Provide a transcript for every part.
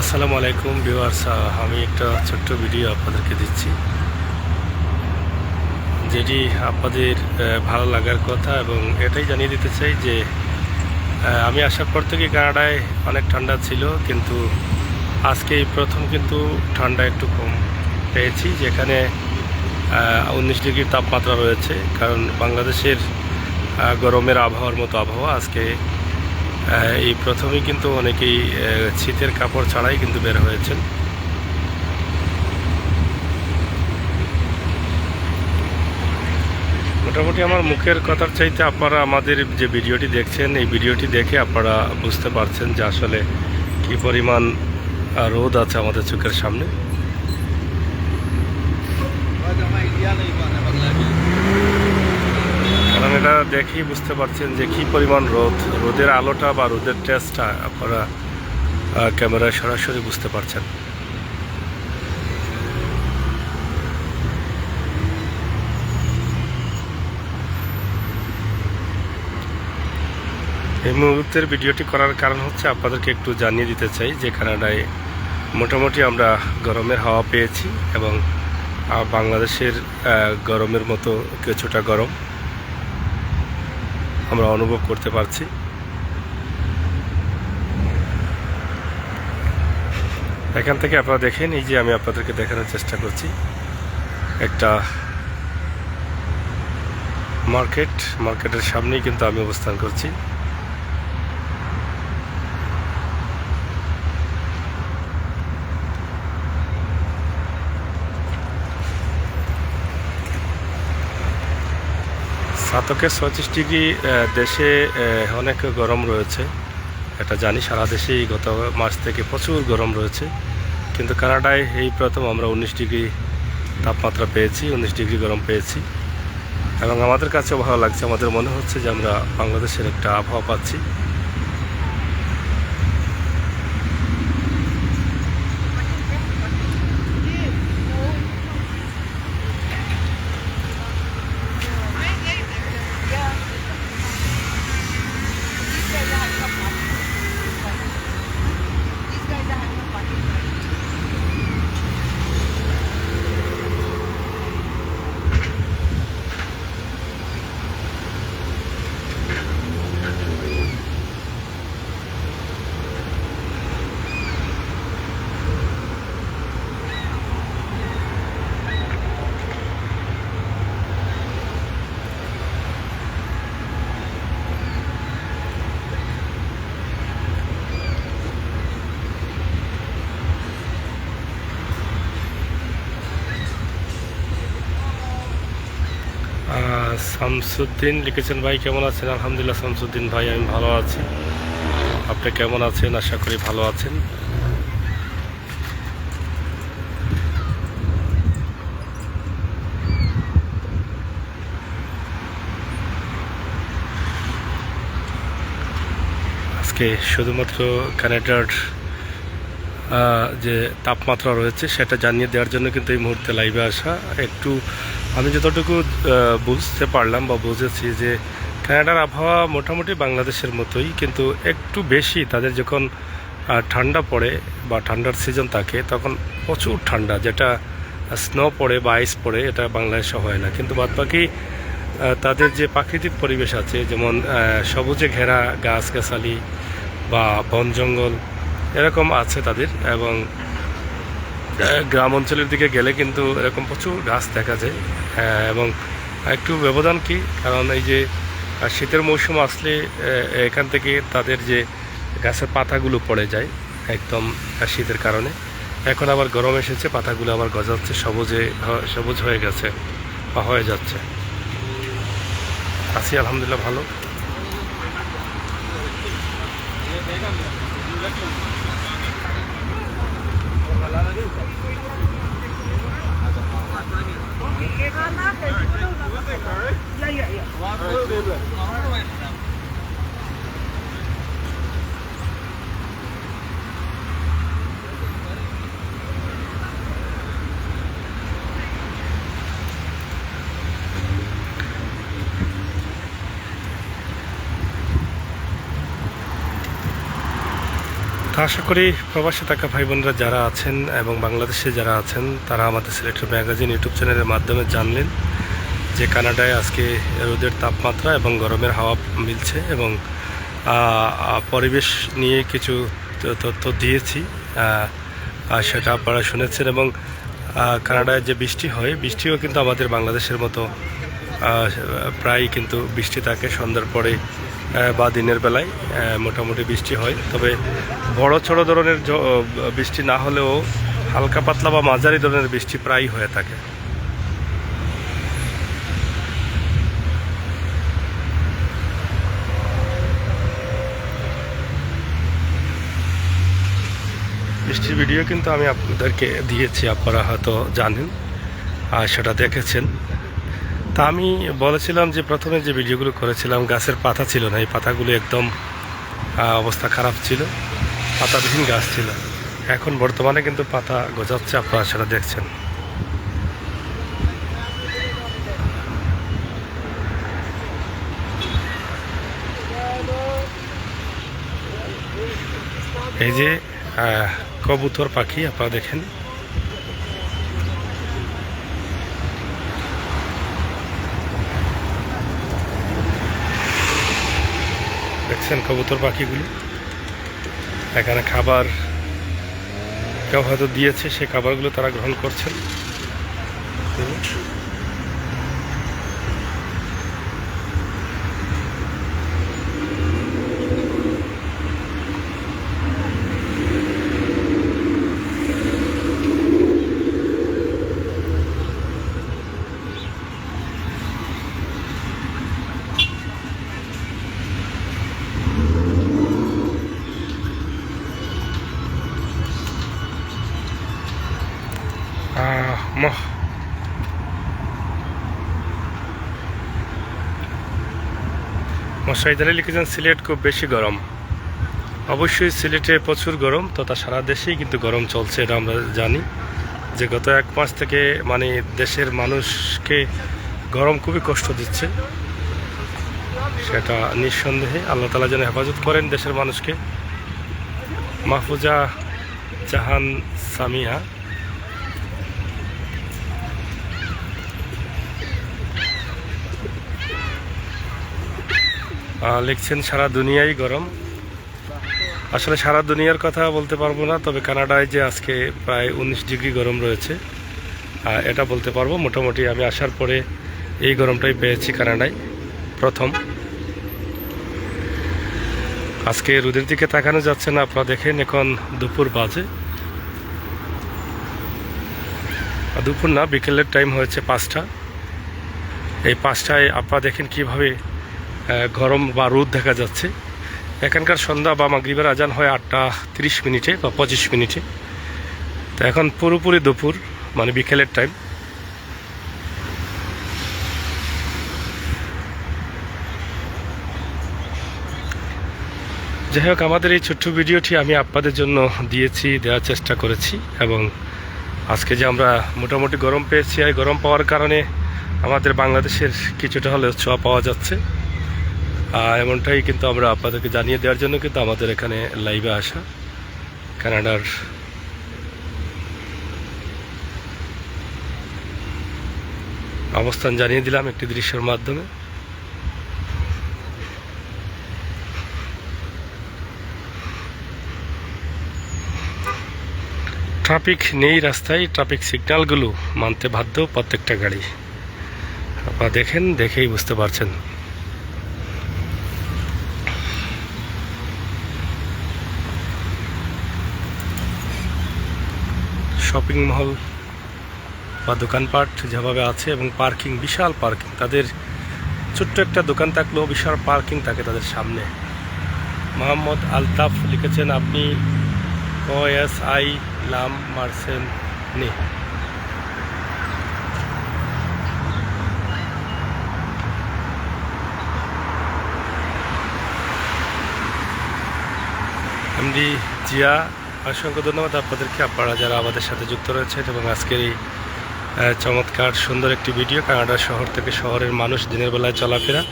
আসসালামু আলাইকুম ভিউয়ার্স আমি একটা ছোট্ট ভিডিও আপনাদেরকে দিচ্ছি, যেটি আপনাদের ভালো লাগার কথা এবং এটাই জানিয়ে দিতে চাই যে আমি আসার পর থেকে কানাডায় অনেক ঠান্ডা ছিল, কিন্তু আজকে প্রথম কিন্তু ঠান্ডা একটু কম পেয়েছি, যেখানে উনিশ ডিগ্রি তাপমাত্রা রয়েছে, কারণ বাংলাদেশের গরমের আবহাওয়ার মতো আবহাওয়া আজকে এই প্রথমেই কিন্তু অনেকেই শীতের কাপড় ছাড়াই কিন্তু বের হয়েছেন। মোটামুটি আমার মুখের কথার চাইতে আপনারা আমাদের যে ভিডিওটি দেখছেন, এই ভিডিওটি দেখে আপনারা বুঝতে পারছেন যে আসলে কি পরিমাণ রোদ আছে আমাদের চোখের সামনে। কারণ এটা দেখেই বুঝতে পারছেন যে কি পরিমাণ রোদ। রোদের আলোটা বা রোদের টেস্টটা আপনারা ক্যামেরায় সরাসরি বুঝতে পারছেন। এই মুহূর্তের ভিডিওটি করার কারণ হচ্ছে আপনাদেরকে একটু জানিয়ে দিতে চাই যে কানাডায় মোটামুটি আমরা গরমের হাওয়া পেয়েছি এবং বাংলাদেশের গরমের মতো কিছুটা গরম। আমরা অনুভব করতে পারছি। এখান থেকে আপনারা দেখেন, এই যে আমি আপনাদেরকে দেখানোর চেষ্টা করছি। একটা মার্কেট, মার্কেটের সামনেই কিন্তু আমি অবস্থান করছি। সাতকে ছত্রিশ ডিগ্রি দেশে অনেক গরম রয়েছে। এটা জানি, সারা দেশেই গত মাস থেকে প্রচুর গরম রয়েছে। কিন্তু কানাডায় এই প্রথম আমরা উনিশ ডিগ্রি তাপমাত্রা পেয়েছি, উনিশ ডিগ্রি গরম পেয়েছি। এবং আমাদের কাছেও ভালো লাগছে, আমাদের মনে হচ্ছে যে আমরা বাংলাদেশের একটা আবহাওয়া পাচ্ছি। শামসুদ্দিন লিখেছেন, ভাই, কেমন আছেন? আলহামদুলিল্লাহ, শামসুদ্দিন ভাই, আমি ভালো আছি। আপনি কেমন আছেন? আশা করি ভালো আছেন। আজকে শুধুমাত্র কানাডার যে তাপমাত্রা রয়েছে, সেটা জানিয়ে দেওয়ার জন্য কিন্তু এই মুহূর্তে লাইভে আসা। একটু আমি যতটুকু বুঝতে পারলাম বা বুঝেছি যে কানাডার আবহাওয়া মোটামুটি বাংলাদেশের মতোই, কিন্তু একটু বেশি তাদের যখন ঠান্ডা পড়ে বা ঠান্ডার সিজন থাকে, তখন প্রচুর ঠান্ডা, যেটা স্নো পড়ে বা আইস পড়ে, এটা বাংলাদেশে হয় না। কিন্তু বাদবাকি তাদের যে প্রাকৃতিক পরিবেশ আছে, যেমন সবুজে ঘেরা গাছগাছালি বা বন জঙ্গল, এরকম আছে তাদের এবং গ্রাম অঞ্চলের দিকে গেলে কিন্তু এরকম প্রচুর গাছ দেখা যায়। হ্যাঁ, এবং একটু ব্যবধান কি? কারণ এই যে শীতের মৌসুম আসলে এখান থেকে তাদের যে গাছের পাতাগুলো পড়ে যায় একদম শীতের কারণে। এখন আবার গরম এসেছে পাতাগুলো আবার গজাচ্ছে সবুজে সবুজ হয়ে গেছে বা হয়ে যাচ্ছে। আছি আলহামদুলিল্লাহ ভালো। Yeah, yeah, yeah. তো আশা করি প্রবাসে থাকা ভাই বোনরা যারা আছেন এবং বাংলাদেশে যারা আছেন, তারা আমাদের সিলেক্টর ম্যাগাজিন ইউটিউব চ্যানেলের মাধ্যমে জানলেন যে কানাডায় আজকে রোদের তাপমাত্রা এবং গরমের হাওয়া মিলছে এবং পরিবেশ নিয়ে কিছু তথ্য দিয়েছি সেটা আপনারা শুনেছেন এবং কানাডায় যে বৃষ্টি হয়, বৃষ্টিও কিন্তু আমাদের বাংলাদেশের মতো প্রায় কিন্তু বৃষ্টি থাকে সন্ধ্যার পরে বা দিনের বেলায় মোটামুটি বৃষ্টি হয়। তবে বড় ছোট ধরনের বৃষ্টি না হলেও হালকা পাতলা বা মাঝারি ধরনের বৃষ্টি প্রায়ই হয়ে থাকে। বৃষ্টির ভিডিও কিন্তু আমি আপনাদেরকে দিয়েছি, আপনারা হয়তো জানেন, আর সেটা দেখেছেন। তা আমি বলেছিলাম যে প্রথমে যে ভিডিওগুলো করেছিলাম, গাছের পাতা ছিল না। এই পাতাগুলো একদম অবস্থা খারাপ ছিল। পাতাবিহীন গাছ ছিল। এখন বর্তমানে কিন্তু পাতা গজাচ্ছে, আপনারা সেটা দেখছেন। এই যে কবুতর পাখি, আপনারা দেখেন। দেখছেন কবুতর পাখিগুলি। এখানে খাবার কেউ হয়তো দিয়েছে সে খাবারগুলো তারা গ্রহণ করছেন। মশাইদারে লিখেছেন সিলেট খুব বেশি গরম। অবশ্যই সিলেটে প্রচুর গরম, তথা সারা দেশেই কিন্তু গরম চলছে, এটা আমরা জানি। যে গত এক মাস থেকে মানে দেশের মানুষকে গরম খুবই কষ্ট দিচ্ছে, সেটা নিঃসন্দেহে আল্লাহ তালা যেন হেফাজত করেন দেশের মানুষকে। মাহফুজা জাহান সামিয়া লিখছেন, সারা দুনিয়াই গরম। আসলে সারা দুনিয়ার কথা বলতে পারব না, তবে কানাডায় যে আজকে প্রায় উনিশ ডিগ্রি গরম রয়েছে এটা বলতে পারব। মোটামুটি আমি আসার পরে এই গরমটাই পেয়েছি কানাডায়, প্রথম। আজকে রোদের দিকে তাকানো যাচ্ছে না, আপনারা দেখেন এখন দুপুর বাজে। দুপুর না, বিকেলের টাইম হয়েছে পাঁচটা। এই পাঁচটায় আপনারা দেখেন কীভাবে গরম বা রোদ দেখা যাচ্ছে। এখানকার সন্ধ্যা বা মাগরিবের আজান হয় আটটা তিরিশ মিনিটে বা পঁচিশ মিনিটে। তো এখন পুরোপুরি দুপুর মানে বিকেলের টাইম যাই হোক, আমাদের এই ছোট্ট ভিডিওটি আমি আপনাদের জন্য দিয়েছি, দেওয়ার চেষ্টা করেছি এবং আজকে যে আমরা মোটামুটি গরম পেয়েছি, আর গরম পাওয়ার কারণে আমাদের বাংলাদেশের কিছুটা হলেও ছোঁয়া পাওয়া যাচ্ছে। এমনটাই কিন্তু আমরা আপনাদেরকে জানিয়ে দেওয়ার জন্য কিন্তু আমাদের এখানে লাইভে আসা, কানাডার অবস্থান জানিয়ে দিলাম একটি দৃশ্যের মাধ্যমে। ট্রাফিক নেই রাস্তায়, ট্রাফিক সিগন্যালগুলো মানতে বাধ্য প্রত্যেকটা গাড়ি। আপনারা দেখেন, দেখেই বুঝতে পারছেন। শপিং মল বা দোকানপাট যেভাবে আছে এবং পার্কিং, বিশাল পার্কিং। তাদের ছোট্ট একটা দোকান থাকলেও বিশাল পার্কিং থাকে তাদের সামনে। মোহাম্মদ আলতাফ লিখেছেন, আপনি ও এস আই লাম মার্সেন নি। এমডি জিয়া অসংখ্য ধন্যবাদ আপনাদেরকে, আপনারা যারা আমাদের সাথে যুক্ত রয়েছেন এবং আজকের এই চমৎকার সুন্দর একটি ভিডিও কানাডা শহর থেকে শহরের মানুষ দিনের বেলায় চলাফেরা।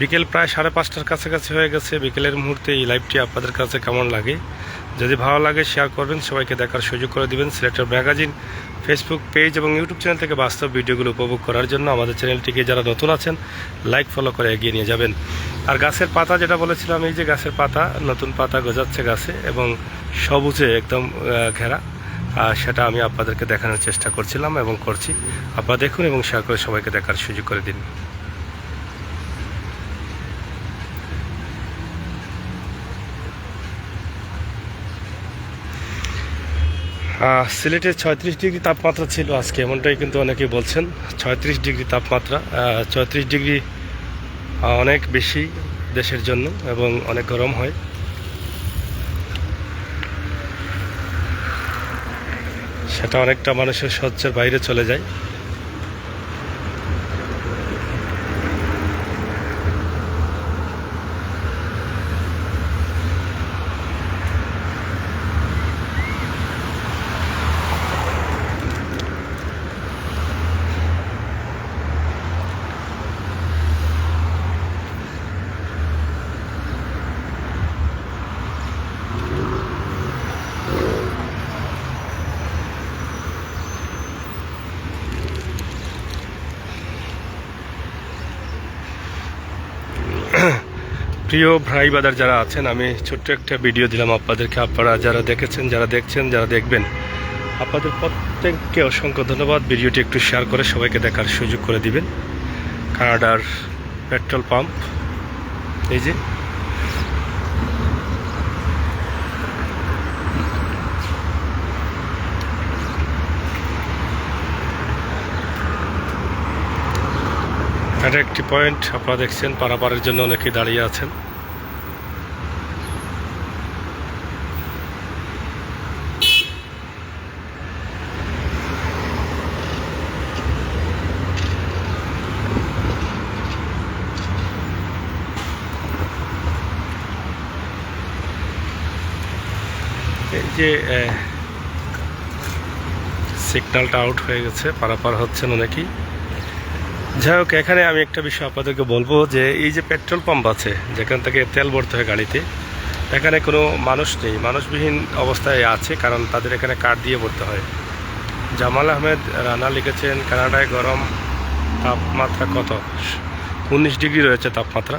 বিকেল প্রায় সাড়ে পাঁচটার কাছাকাছি হয়ে গেছে। বিকেলের মুহূর্তে এই লাইভটি আপনাদের কাছে কেমন লাগে? যদি ভালো লাগে শেয়ার করবেন, সবাইকে দেখার সুযোগ করে দিবেন। সিলেক্টর ম্যাগাজিন ফেসবুক পেজ এবং ইউটিউব চ্যানেল থেকে বাস্তব ভিডিওগুলো উপভোগ করার জন্য আমাদের চ্যানেলটিকে যারা নতুন আছেন লাইক ফলো করে এগিয়ে নিয়ে যাবেন। আর গাছের পাতা যেটা বলেছিলাম এই যে গাছের পাতা নতুন পাতা গজাচ্ছে গাছে এবং সবুজে একদম ঘেরা। সেটা আমি আপনাদেরকে দেখানোর চেষ্টা করছিলাম এবং করছি। আপনারা দেখুন এবং শেয়ার করে সবাইকে দেখার সুযোগ করে দিন। আহ, সিলেটে ছয়ত্রিশ ডিগ্রি তাপমাত্রা ছিল আজকে এমনটাই কিন্তু অনেকে বলছেন। ছয়ত্রিশ ডিগ্রি তাপমাত্রা ছয়ত্রিশ ডিগ্রি অনেক বেশি দেশের জন্য এবং অনেক গরম হয়। সেটা অনেকটা মানুষের সহ্যের বাইরে চলে যায়। প্রিয় ভাই বাদার যারা আছেন, আমি ছোট্ট একটা ভিডিও দিলাম আপনাদেরকে। আপনারা যারা দেখেছেন, যারা দেখছেন, যারা দেখবেন, আপনাদের প্রত্যেককে অসংখ্য ধন্যবাদ। ভিডিওটি একটু শেয়ার করে সবাইকে দেখার সুযোগ করে দিবেন। কানাডার পেট্রোল পাম্প, এই যে এটা একটি পয়েন্ট, আপনারা দেখছেন, পারাপারের জন্য অনেকেই দাঁড়িয়ে আছেন। এই যে সিগন্যালটা আউট হয়ে গেছে, পারাপার হচ্ছেন অনেকেই। যাই হোক, এখানে আমি একটা বিষয় আপনাদেরকে বলব যে এই যে পেট্রোল পাম্প আছে, যেখান থেকে তেল ভরতে হয় গাড়িতে, এখানে কোনো মানুষ নেই। মানুষবিহীন অবস্থায় আছে, কারণ তাদের এখানে কার্ড দিয়ে ভরতে হয়। জামাল আহমেদ, রানা লিখেছেন, কানাডায় গরম তাপমাত্রা কত? উনিশ ডিগ্রি রয়েছে তাপমাত্রা।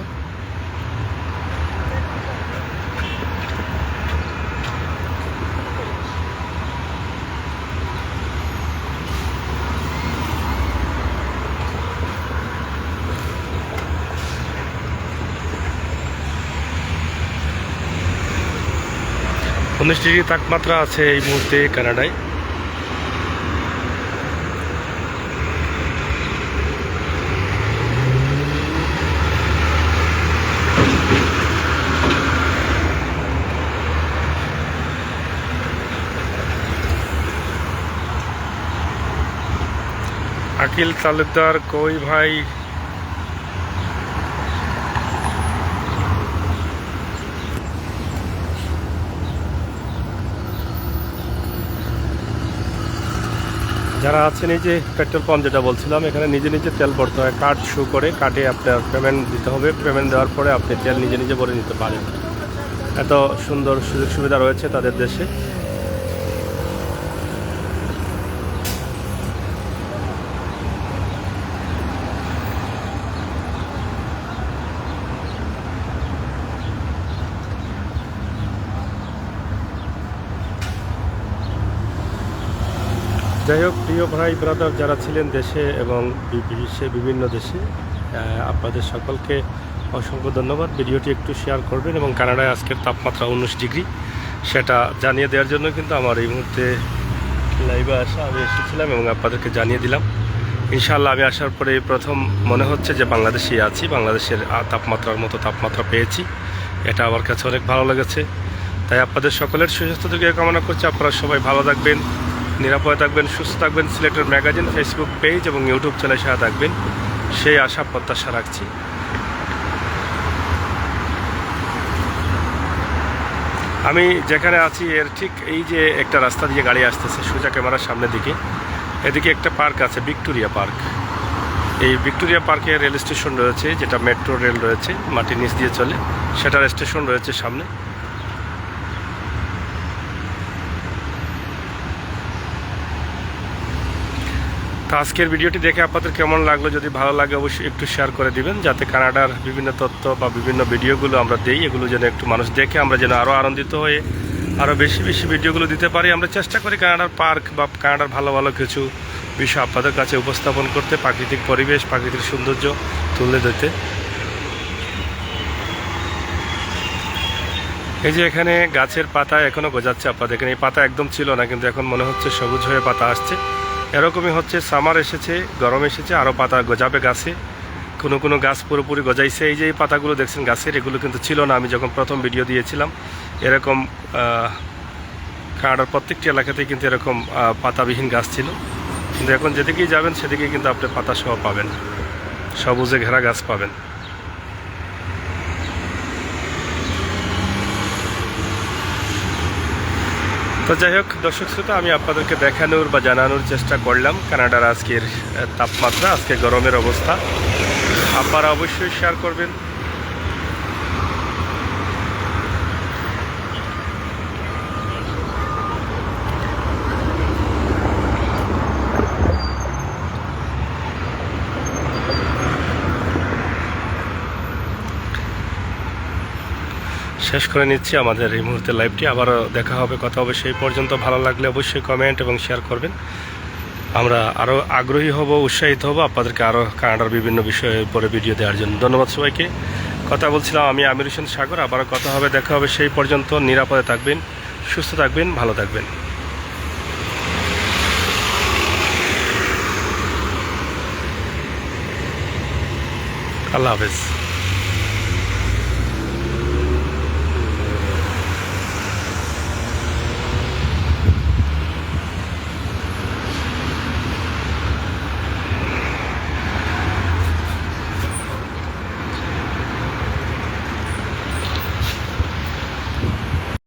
উনিশ ডিগ্রি তাপমাত্রা আছে এই মুহূর্তে কানাডায়। আকিল তালুকদার কই ভাই? যারা আছেন, এই যে পেট্রোল পাম্প যেটা বলছিলাম, এখানে নিজে নিজে তেল ভরতে হয়। কার্ড শো করে কার্ডে আপনার পেমেন্ট দিতে হবে। পেমেন্ট দেওয়ার পরে আপনি তেল নিজে নিজে ভরে নিতে পারেন। এত সুন্দর সুযোগ সুবিধা রয়েছে তাদের দেশে। যাই হোক, প্রিয় ভাই ব্রাদার যারা ছিলেন দেশে এবং বি- বিশ্বে বিভিন্ন দেশে আপনাদের সকলকে অসংখ্য ধন্যবাদ। ভিডিওটি একটু শেয়ার করবেন এবং কানাডায় আজকের তাপমাত্রা উনিশ ডিগ্রি, সেটা জানিয়ে দেওয়ার জন্য কিন্তু আমার এই মুহূর্তে লাইভে আসা, আমি এসেছিলাম এবং আপনাদেরকে জানিয়ে দিলাম। ইনশাআল্লাহ আমি আসার পরে প্রথম মনে হচ্ছে যে বাংলাদেশেই আছি, বাংলাদেশের তাপমাত্রার মতো তাপমাত্রা পেয়েছি। এটা আমার কাছে অনেক ভালো লেগেছে। তাই আপনাদের সকলের সুস্বাস্থ্য থেকে কামনা করছি। আপনারা সবাই ভালো থাকবেন। নিরাপদে থাকবেন, সুস্থ থাকবেন, সিলেক্টেড ম্যাগাজিন, ফেসবুক পেজ এবং ইউটিউব চ্যানেলের সাথে থাকবেন। সেই আশা, প্রত্যাশা রাখছি। আমি যেখানে আছি, এর ঠিক এই যে একটা রাস্তা দিয়ে গাড়ি আসতেছে, সোজা ক্যামেরার সামনের দিকে। এদিকে একটা পার্ক আছে, ভিক্টোরিয়া পার্ক। এই ভিক্টোরিয়া পার্কে রেল স্টেশন রয়েছে, যেটা মেট্রো রেল রয়েছে, মাটির নিচ দিয়ে চলে। সেটার স্টেশন রয়েছে সামনে। আজকের ভিডিওটি দেখে আপনাদের কেমন লাগল? যদি ভালো লাগে অবশ্যই একটু শেয়ার করে দিবেন, যাতে কানাডার বিভিন্ন তথ্য বা বিভিন্ন ভিডিওগুলো আমরা দেই, এগুলো যেন একটু মানুষ দেখে আমরা যেন আরও আনন্দিত হয়ে আরও বেশি বেশি ভিডিওগুলো দিতে পারি। আমরা চেষ্টা করি কানাডার পার্ক বা কানাডার ভালো ভালো কিছু বিষয় আপনাদের কাছে উপস্থাপন করতে, প্রাকৃতিক পরিবেশ, প্রাকৃতিক সৌন্দর্য তুলে দিতে এই যে এখানে গাছের পাতা এখনও গজাচ্ছে আপনাদের এখানে এই পাতা একদম ছিল না, কিন্তু এখন মনে হচ্ছে সবুজ হয়ে পাতা আসছে। এরকমই হচ্ছে, সামার এসেছে, গরম এসেছে আরও পাতা গজাবে গাছে। কোনো কোনো গাছ পুরোপুরি গজাইছে। এই যে পাতাগুলো দেখছেন, গাছের এগুলো কিন্তু ছিল না, আমি যখন প্রথম ভিডিও দিয়েছিলাম, এরকম কানাডার প্রত্যেকটি এলাকাতেই কিন্তু এরকম পাতাবিহীন গাছ ছিল। কিন্তু এখন যেদিকেই যাবেন, সেদিকেই কিন্তু আপনি পাতা সহ পাবেন। সবুজে ঘেরা গাছ পাবেন। তো যাই হোক, দর্শক শ্রোতা, আমি আপনাদেরকে দেখানোর বা জানানোর চেষ্টা করলাম। কানাডার আজকের তাপমাত্রা, আজকে গরমের অবস্থা। আপনারা অবশ্যই শেয়ার করবেন। শেষ করে নিচ্ছি আমাদের এই মুহূর্তে লাইভটি আবারও দেখা হবে, কথা হবে সেই পর্যন্ত। ভালো লাগলে অবশ্যই কমেন্ট এবং শেয়ার করবেন। আমরা আরও আগ্রহী হব, উৎসাহিত হব আপনাদেরকে আরও কানাডার বিভিন্ন বিষয়ের উপরে ভিডিও দেওয়ার জন্য। ধন্যবাদ সবাইকে। কথা বলছিলাম আমি আমির হোসেন সাগর। আবারও কথা হবে, দেখা হবে সেই পর্যন্ত। নিরাপদে থাকবেন, সুস্থ থাকবেন, ভালো থাকবেন। আল্লাহ হাফেজ।